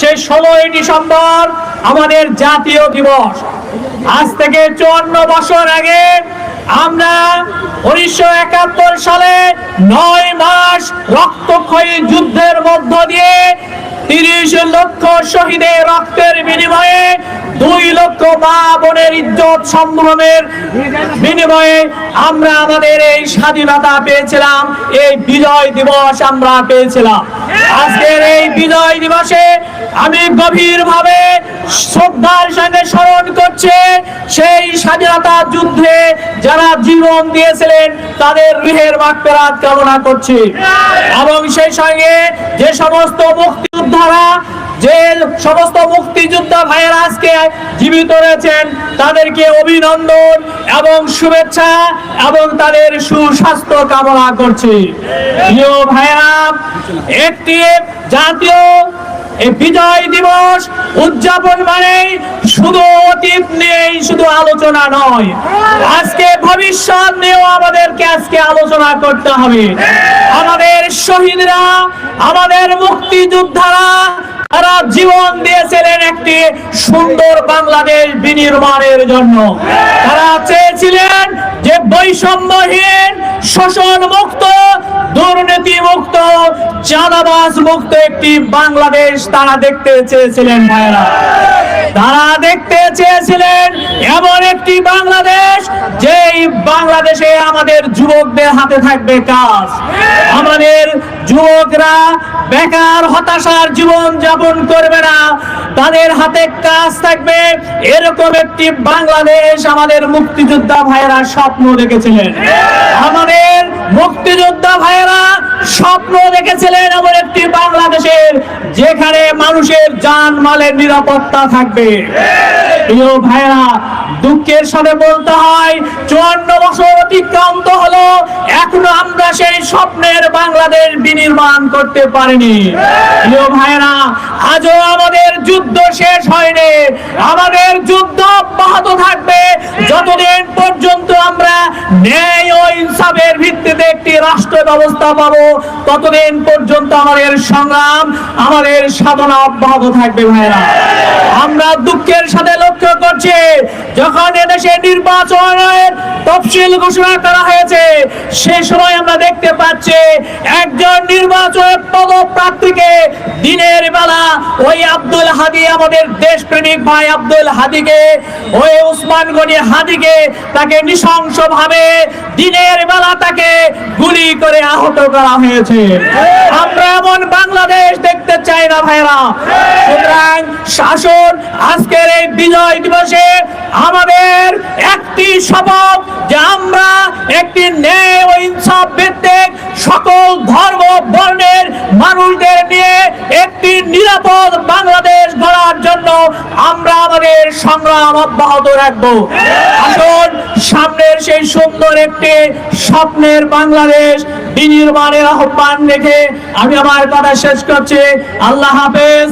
সেই ষোলোই ডিসেম্বর, আমাদের জাতীয় দিবস। আজ থেকে চুয়ান্ন বছর আগে আমরা উনিশশো একাত্তর সালে নয় মাস রক্তক্ষয়ী যুদ্ধের মধ্য দিয়ে তিরিশ লক্ষ শহীদের রক্তের বিনিময়ে দুই লক্ষ মা বোনের ইজ্জত সম্ভ্রমের বিনিময়ে আমরা আমাদের এই স্বাধীনতা পেয়েছিলাম, এই বিজয় দিবস আমরা পেয়েছিলাম। আজকের এই বিজয় দিবসে আমি গভীরভাবে শ্রদ্ধার সঙ্গে স্মরণ করছে, সেই স্বাধীনতা যুদ্ধে যারা জীবন দিয়েছিলেন, তাদের গৃহের মাকফেরাত কামনা করছি। এবং সেই সঙ্গে যে সমস্ত মুক্তিযোদ্ধারা যে সমস্ত মুক্তিযোদ্ধা ভাইয়েরা আজকে জীবিত রয়েছেন, তাদেরকে অভিনন্দন এবং শুভেচ্ছা এবং তাদের সুস্বাস্থ্য কামনা করছি। প্রিয় ভাইয়েরা একটি জাতীয় এই বিজয় দিবস উদযাপন মানে শুধু অতীত নিয়েই শুধু আলোচনা নয়। আজকে ভবিষ্যৎ নিয়েও আমাদেরকে আজকে আলোচনা করতে হবে। আমাদের শহীদরা, আমাদের মুক্তিযোদ্ধারা, তারা জীবন দিয়েছিলেন একটি সুন্দর বাংলাদেশ বিনির্মাণের জন্য। তারা চেয়েছিলেন যে বৈষম্যহীন শোষণ মুক্ত দুর্নীতি মুক্ত চাঁদাবাজ মুক্ত একটি বাংলাদেশ তারা দেখতে চেয়েছিলেন ভাইরা তারা দেখতে চেয়েছিলেন এমন একটি বাংলাদেশ, যেই বাংলাদেশে আমাদের যুবকদের হাতে থাকবে কাজ। আমাদের যুবকরা বেকার, হতাশার জীবন যাপন করবে না। তাদের হাতে কাজ থাকবে। এরকম একটি বাংলাদেশ আমাদের মুক্তিযোদ্ধা ভাইয়েরা স্বপ্ন দেখেছিলেন। আমাদের ভাইয়েরা স্বপ্ন দেখেছিলেন এমন একটি বাংলাদেশের যেখানে মানুষের জান মালের নিরাপত্তা থাকবে। ভাইয়েরা, দুঃখের সাথে বলতে হয়, চুয়ান্ন বছর অতিক্রান্ত হলো, এখনও আমরা সেই স্বপ্নের বাংলাদেশ বিনির্মাণ করতে পারিনি। ভাইয়েরা, আজও আমাদের যুদ্ধ শেষ হয়নি। আমাদের যুদ্ধ অব্যাহত থাকবে। যতদিন পর্যন্ত আমরা ন্যায় ও ইনসাফের ভিত্তিতে একটি রাষ্ট্র ব্যবস্থা পাবো। ততদিন পর্যন্ত আমাদের সংগ্রাম আমাদের সাধনা অব্যাহত থাকবে ভাইরা আমরা দুঃখের সাথে লক্ষ্য করছি, যখন এদেশে নির্বাচনের তফসিল ঘোষণা করা হয়েছে, সে সময় আমরা দেখতে পাচ্ছি, একজন নির্বাচন পদপ্রার্থীকে দিনের বেলা ওই হাদি আমাদের দেশপ্রেমিক ভাই আব্দুল হাদিকে, ওই উসমান গনি হাদিকে, তাকে নৃশংস ভাবে দিনের বেলা তাকে গুলি করে আহত করা হয়েছে। আমরা এমন বাংলাদেশ দেখতে চাই না ভাইরা। সুতরাং শাসন আজকের এই বিজয় দিবসে আমাদের একটি শপথ যে আমরা একটি ন্যায় ও ইনসাফ ভিত্তিক সকল ধর্ম, বর্ণের মানুষদের নিয়ে একটি নিরাপদ বাংলাদেশ গড়ার জন্য আমরা আমাদের সংগ্রাম অব্যাহত রাখব। আসুন, সামনের সেই সুন্দর একটি স্বপ্নের বাংলাদেশ বিনির্মাণের আহ্বান রেখে আমি আমার কথা শেষ করছি। আল্লাহ হাফেজ।